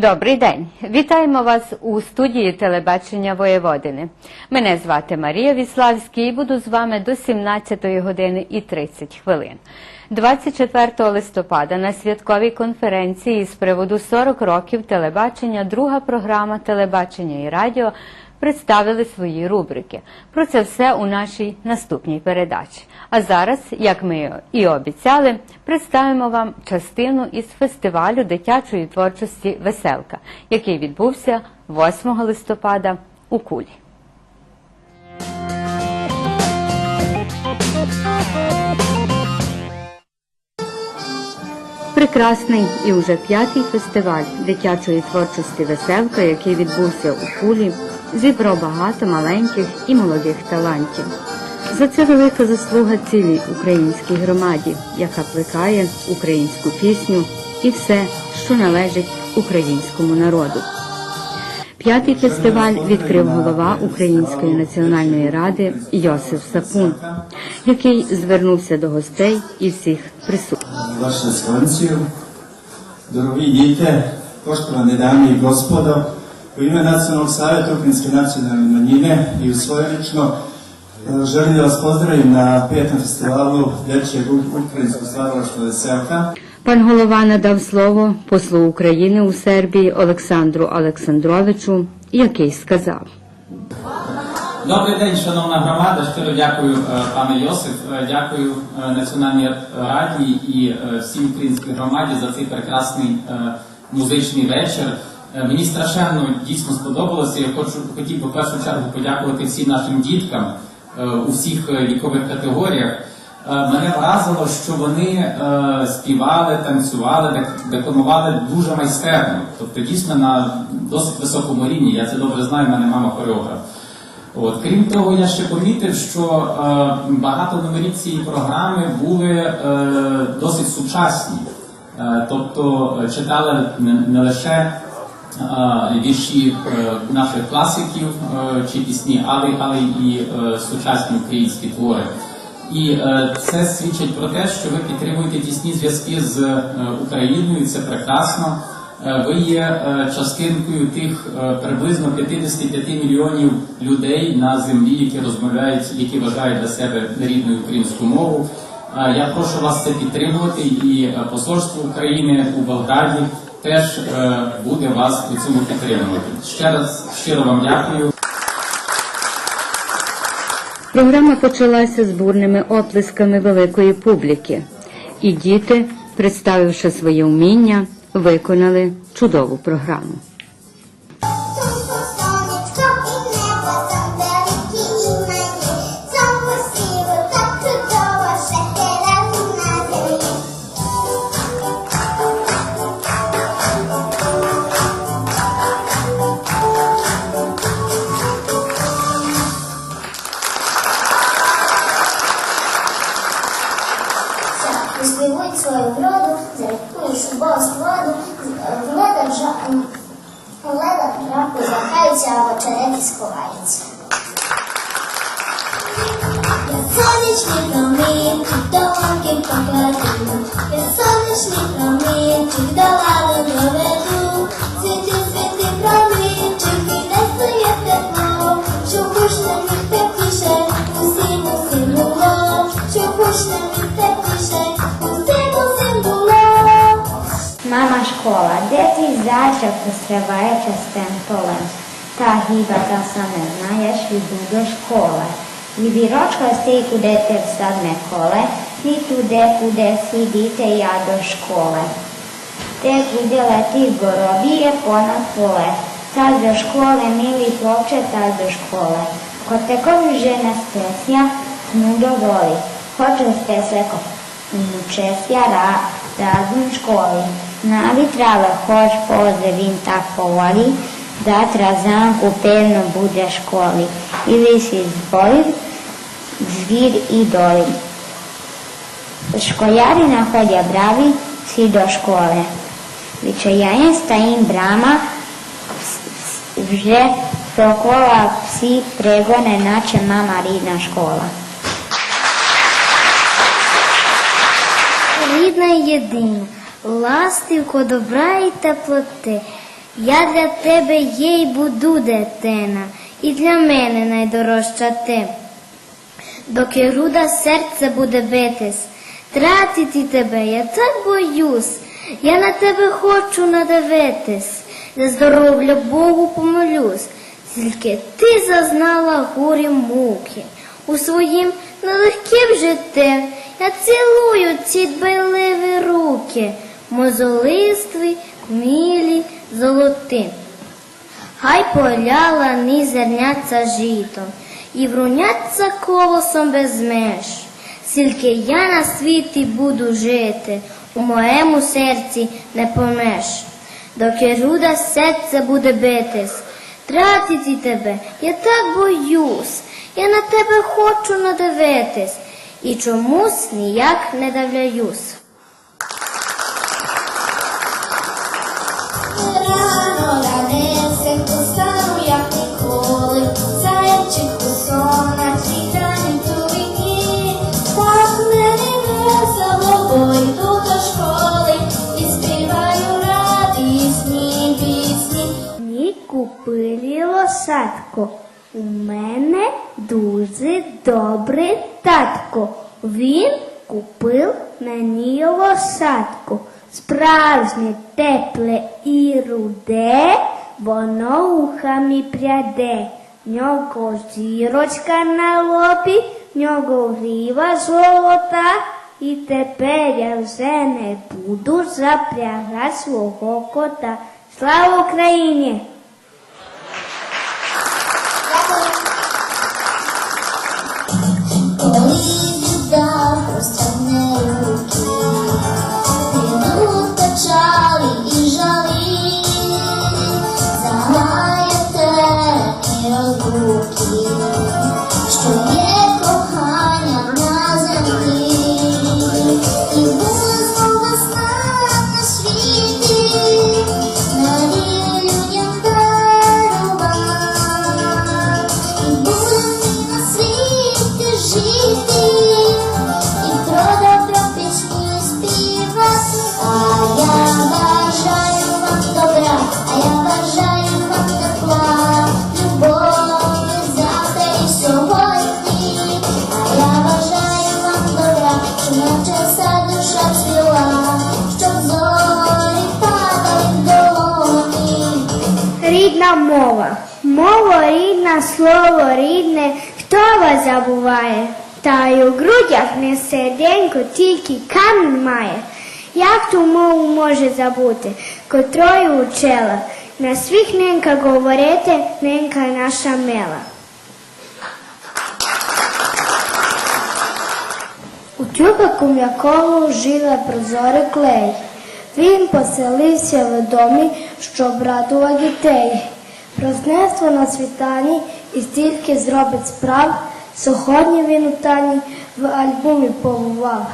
Добрий день! Вітаємо вас у студії телебачення Воєводини. Мене звати Марія Віславський і буду з вами до 17 години і 30 хвилин. 24 листопада на святковій конференції з приводу 40 років телебачення друга програма телебачення і радіо представили свої рубрики. Про це все у нашій наступній передачі. А зараз, як ми і обіцяли, представимо вам частину із фестивалю дитячої творчості Веселка, який відбувся 8 листопада у Кулі. Прекрасний і уже п'ятий фестиваль дитячої творчості Веселка, який відбувся у Кулі, зібрав багато маленьких і молодих талантів. За це велика заслуга цілій українській громаді, яка плекає українську пісню і все, що належить українському народу. П'ятий фестиваль відкрив голова Української національної ради Йосиф Сапун, який звернувся до гостей і всіх присутніх. Ekscelenciju, dorogi dite, poštovane dame i gospodo, u ime Nacionalnog savjeta Ukrajinske nacionalne manjine i u svoje lično e, želim da vas pozdravim na petom festivalu Dječjeg ukrajinskog stvaralaštva. Пан голова надав слово послу України у Сербії Олександру Олександровичу, який сказав. Добрий день, шановна громада. Щиро дякую, е, пане Йосиф. Е, Дякую е, Національній раді і всій українській громаді за цей прекрасний музичний вечір. Мені страшенно дійсно сподобалося. Я хочу хотів в першу чергу подякувати всім нашим діткам у всіх вікових категоріях. Е, Мене вразило, що вони е, співали, танцювали, дек- декламували дуже майстерно, тобто дійсно на досить високому рівні. Я це добре знаю, в мене мама хореограф. От крім того, я ще помітив, що е, багато номерів цієї програми були е, досить сучасні, е, тобто е, читали не, не лише е, вірші е, наших класиків е, чи пісні, але, але і е, сучасні українські твори. І е, це свідчить про те, що ви підтримуєте тісні зв'язки з е, Україною. Це прекрасно. Е, Ви є частинкою тих приблизно 55 мільйонів людей на землі, які розмовляють, які вважають для себе рідною українську мову. Я прошу вас це підтримувати, і посольство України у Болграді теж буде вас у цьому підтримувати. Ще раз щиро вам дякую. Програма почалася з бурними оплесками великої публіки, і діти, представивши своє вміння, виконали чудову програму. škola, gdje ti začak stravajeća s tempolem, ta hiba ta sam ne znaješ i duge škole. I viročka ste kude te sad ne kole, ni tu de kude sidite ja do škole. Te udjela ti gorobije ponad pole, tad do škole mili ploče, tad do škole. Ko te kovi žena stesja, snudo voli, hoće steseko, mučesja ra, razum školi. Na vitrale hoš pozdravim tak povoli, da trazanku pevno bude školi. Ili si zboliv, zvir i dolim. Školjarina hodja bravi, si do škole. Vičajanje stajim brama, вже прокола всі пригони, наче мама рідна школа. рідна й єдина, Ластівко добра і теплоти. Я для тебе є й буду дитина, і для мене найдорожча ти. Доки руда серце буде битись, тратити тебе я так боюсь, я на тебе хочу надивитись, за здоров'я Богу помолюсь, тільки ти зазнала горі муки. У своїм нелегким житті я цілую ці дбайливі руки, мозолистві, мілі, золоті. Хай поля лани зерняться житом і вруняться колосом без меж. Тільки я на світі буду жити, у моєму серці не помеш. Доки руда серце буде битись, тратити тебе я так боюсь, я на тебе хочу надивитись, і чомусь ніяк не давляюсь. Купили. У мене дуже добрий татко. Він купив мені лошадку. Справжнє тепле і руде, воно ухами пряде. Нього зірочка на лобі, нього грива золота. І тепер я вже не буду запрягати свого кота. Слава Україні! Рідна мова. Мова рідна, слово рідне, хто вас забуває? Та й у грудях не серденько, тільки камінь має. Як ту мову може забути, котрою учила? На свіх ненька говорити, ненька наша мила. У тюбику м'якому жила прозорий клей. Він поселився в домі, щоб радував дітей. Рознесло на світанні і стільки зробить справ. Сьогодні він у тані в альбомі побував.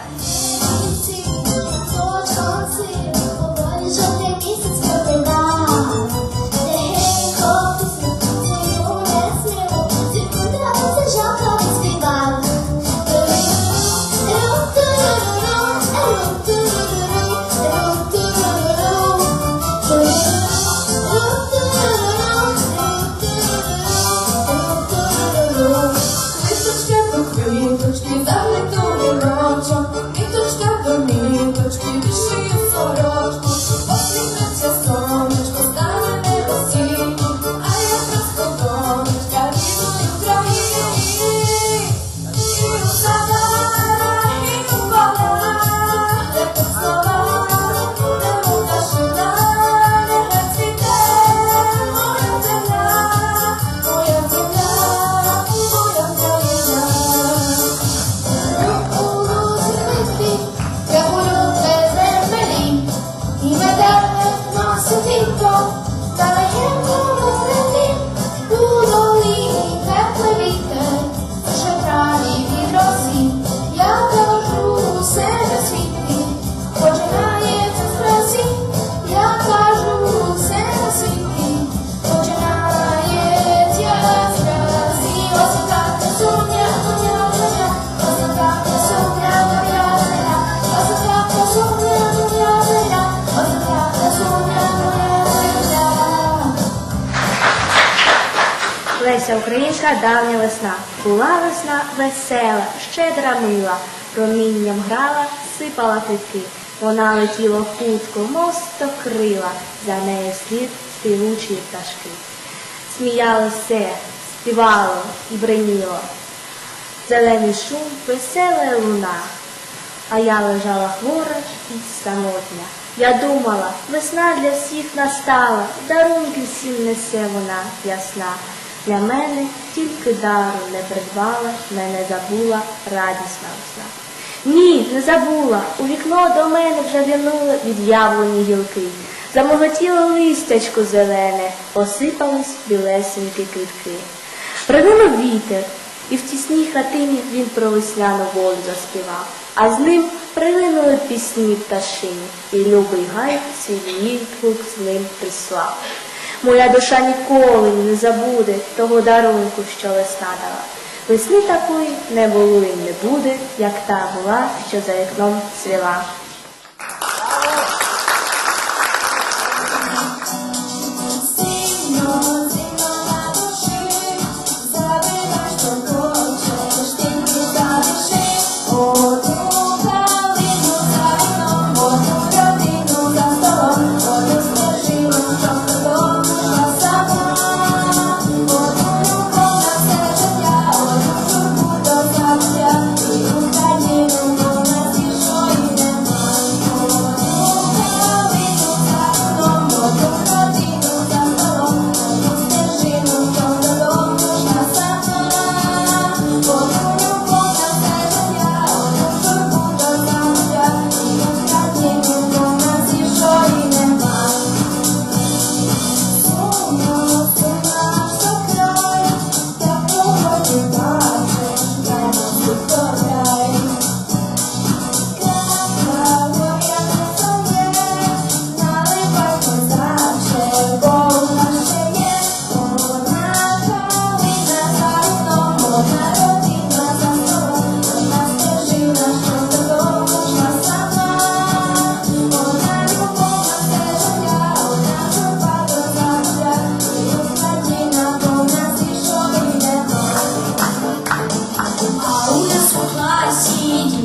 Леся Українка давня весна. Була весна весела, щедра мила, промінням грала, сипала квітки. Вона летіла хутко, мов крила, за нею слід співучі пташки. Сміялося, співало і бриніло. Зелений шум, весела луна. А я лежала хвора і самотня. Я думала, весна для всіх настала, дарунки всім несе вона ясна. Для мене тільки дару не придбала, мене забула радісна весна. Ні, не забула. У вікно до мене вже глянули від'явлені гілки. Замоготіло листячко зелене, посипались білесенькі квітки. Принув вітер, і в тісній хатині він про весняну волю заспівав. А з ним прилинули пісні пташині, і любий гай свій відгук з ним прислав. Моя душа ніколи не забуде того дарунку, що весна дала. Весни такої не було і не буде, як та була, що за вікном цвіла.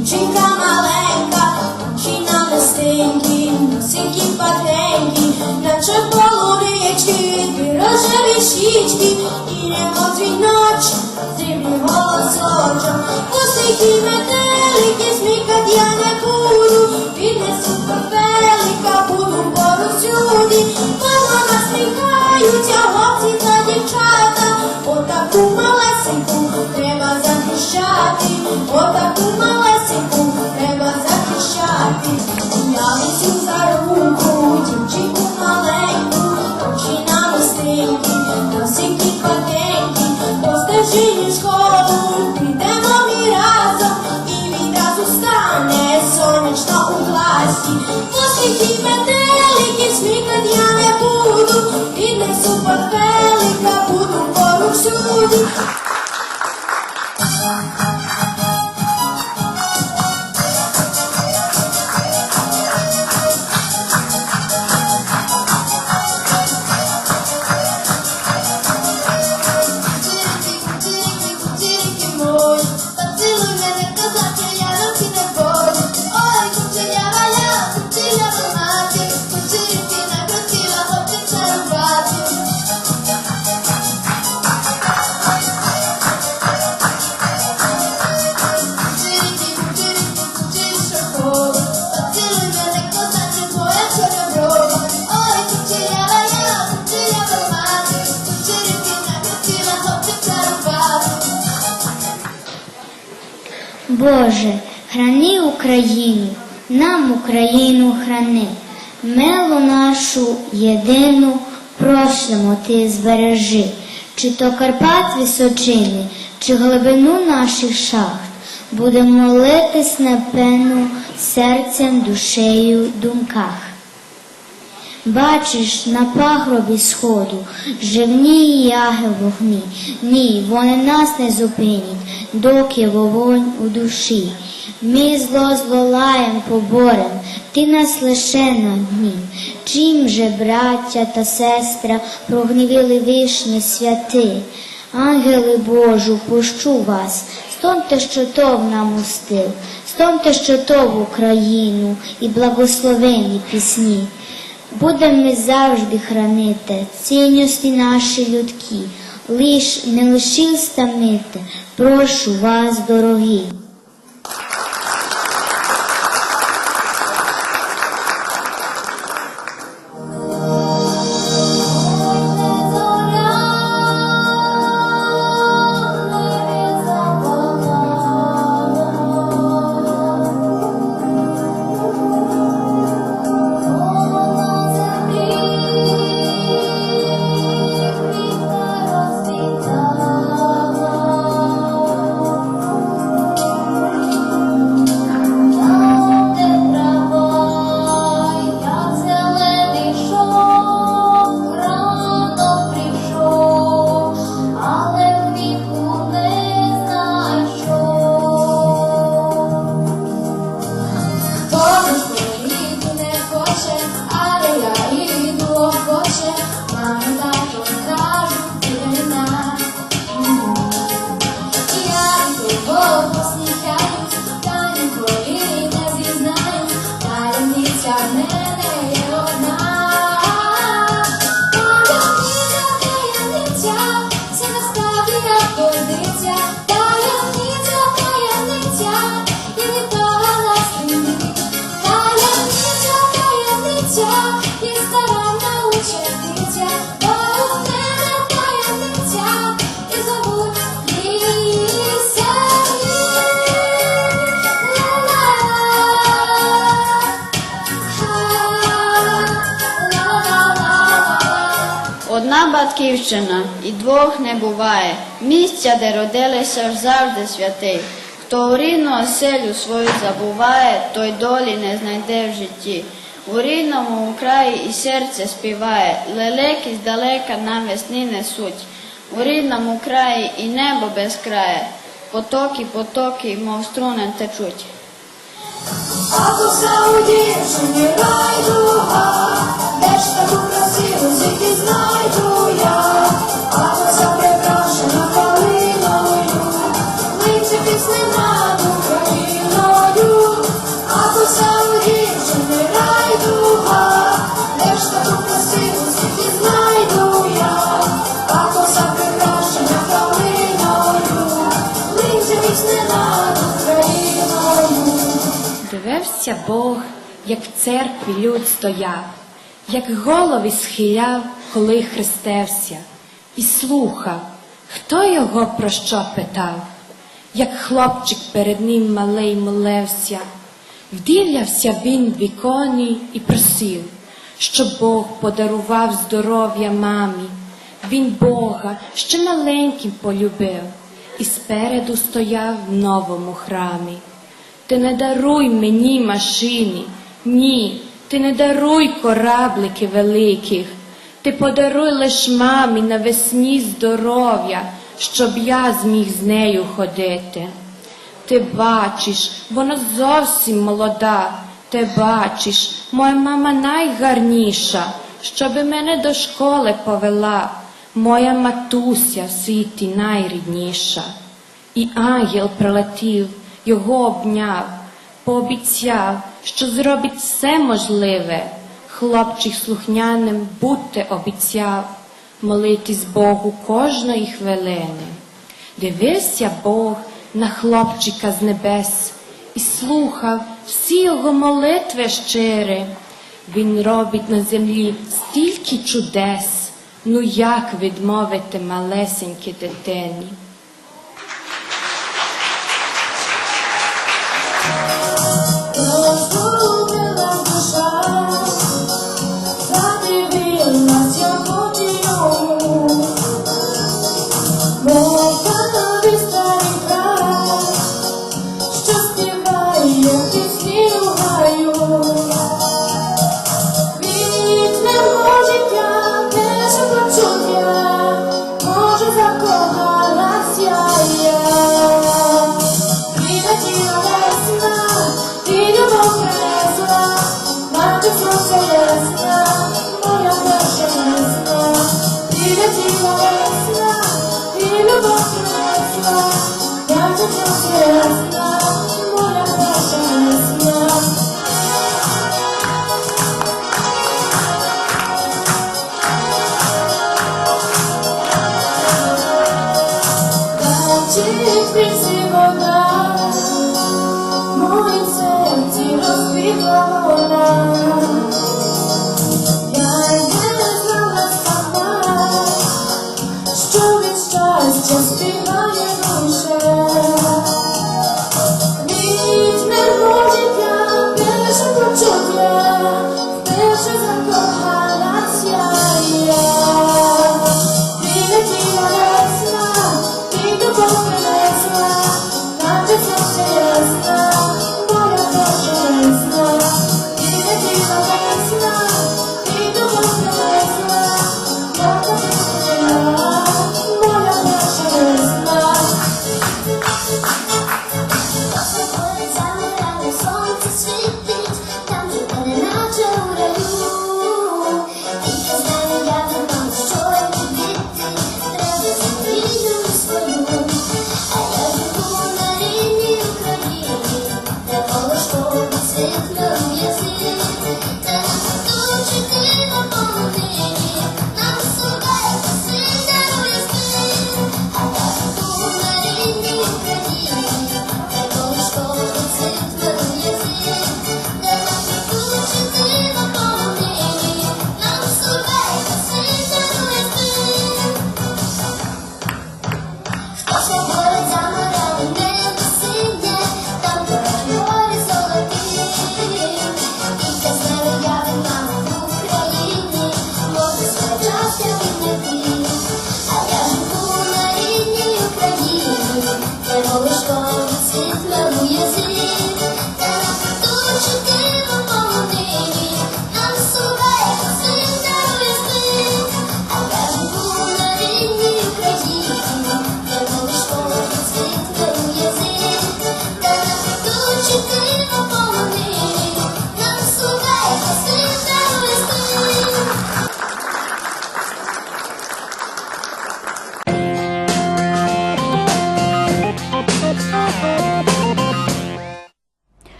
Дівчинка маленька, очі на листенькі, носики паденькі, наче полунички, дві рожеві щічки, і небо дзвіночок, дивний голосочок, Пустики метелики, смікать я не буду, піднесу пепелика, буду порусюди, мама насміхаються, хлопці та дівчата, отаку малесеньку захищати, отаку малесеньку треба захищати. Я висю за руку, дівчинку маленьку, очі на гостренькі, носики паденькі, по стежині школу підемо ми разом, і відразу стане сонячно у класі. Пустики метелики, смікать я не буду, піднесу портфелика, буду поруч всюди. Боже, храни Україну, нам Україну храни, милу нашу єдину, просимо ти збережи, чи то Карпат височини, чи глибину наших шахт. Будемо молитись пену серцем, душею, думках. Бачиш на пагробі сходу живні яги вогні. Ні, вони нас не зупинять, доки вогонь у душі. Ми зло злолаєм поборем, ти нас лише на дні. Чим же, браття та сестра, прогнівили вишні святи, Ангели Божу, пощу вас, стомте, що тов нам устив, стомте, що тов Україну і благословенні пісні. Будем ми завжди хранити цінності наші людські, лиш не лишив стамити, прошу вас, дорогі. Батьківщина і двох не буває. Місця, де родилися завжди святий. Хто у рідну оселю свою забуває, той долі не знайде в житті. У рідному краї і серце співає, лелеки здалека нам весни несуть. У рідному краї і небо без края, потоки, потоки, мов струни течуть. А коса у дівчині райдуга, Дивився Бог, як в церкві люд стояв, як голови схиляв, коли хрестився, і слухав, хто його про що питав, як хлопчик перед ним малий молився, вдивлявся він в віконі і просив, щоб Бог подарував здоров'я мамі. Він Бога ще маленьким полюбив і спереду стояв в новому храмі. Ти не даруй мені машини, ні, ти не даруй кораблики великих, ти подаруй лиш мамі навесні здоров'я, щоб я зміг з нею ходити. Ти бачиш, вона зовсім молода, ти бачиш, моя мама найгарніша, щоби мене до школи повела, моя матуся в світі найрідніша. І ангел прилетів, його обняв, пообіцяв, що зробить все можливе. Хлопчик слухняним бути обіцяв, молитись Богу кожної хвилини. Дивився Бог на хлопчика з небес і слухав всі його молитви щирі. Він робить на землі стільки чудес, ну як відмовити малесенькій дитині. জীবনা।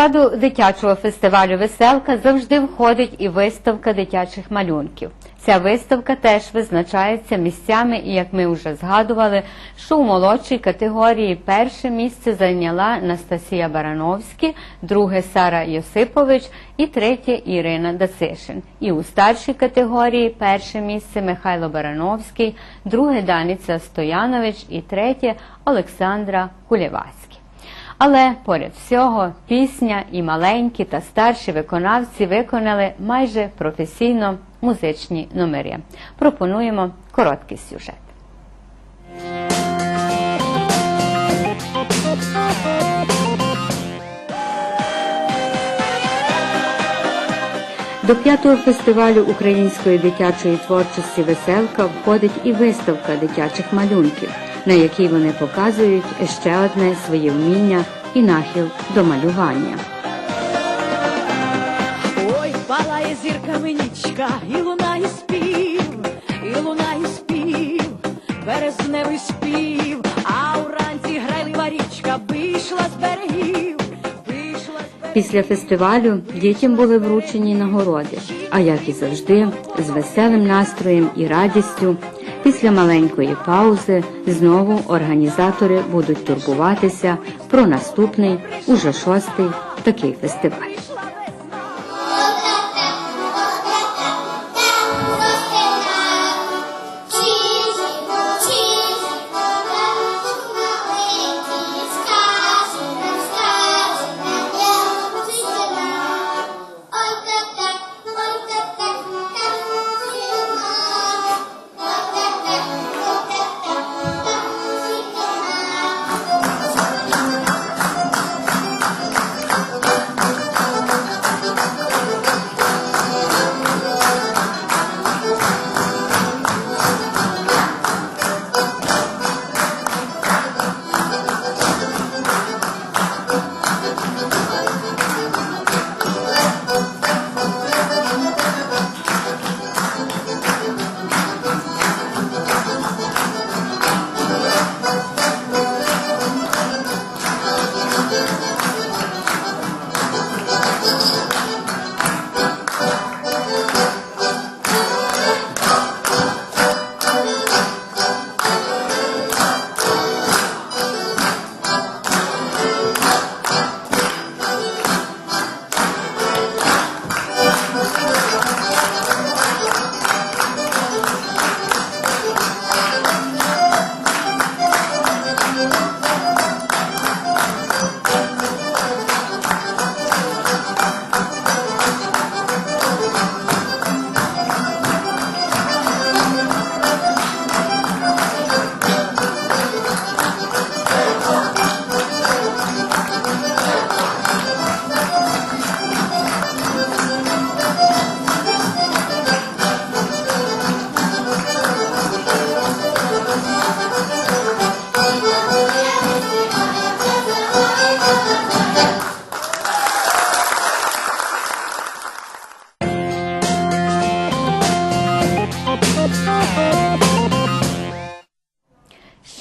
Складу дитячого фестивалю Веселка завжди входить і виставка дитячих малюнків. Ця виставка теж визначається місцями, і як ми вже згадували, що у молодшій категорії перше місце зайняла Анастасія Барановська, друге Сара Йосипович і третє Ірина Дацишин. І у старшій категорії перше місце Михайло Барановський, друге Даниця Стоянович і третє Олександра Кулєвацька. Але поряд всього пісня і маленькі та старші виконавці виконали майже професійно музичні номери. Пропонуємо короткий сюжет. До п'ятого фестивалю української дитячої творчості Веселка входить і виставка дитячих малюнків, на якій вони показують ще одне своє вміння і нахил до малювання. Ой, палає зірками нічка, і лунає спів, і лунає спів, березневий спів, а уранці грайлива річка вийшла з берегів, вийшла з берегів. Після фестивалю дітям були вручені нагороди, а як і завжди, з веселим настроєм і радістю. Після маленької паузи знову організатори будуть турбуватися про наступний, уже шостий такий фестиваль.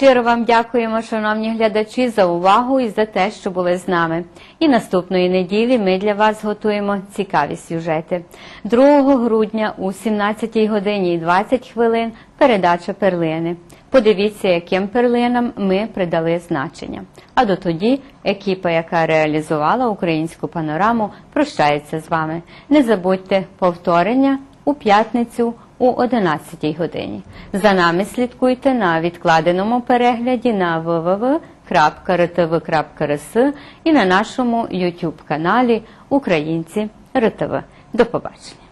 Щиро вам дякуємо, шановні глядачі, за увагу і за те, що були з нами. І наступної неділі ми для вас готуємо цікаві сюжети. 2 грудня у 17 годині і 20 хвилин передача перлини. Подивіться, яким перлинам ми придали значення. А до тоді екіпа, яка реалізувала українську панораму, прощається з вами. Не забудьте повторення у п'ятницю у 11 годині. За нами слідкуйте на відкладеному перегляді на www.rtv.rs і на нашому YouTube каналі Українці РТВ. До побачення.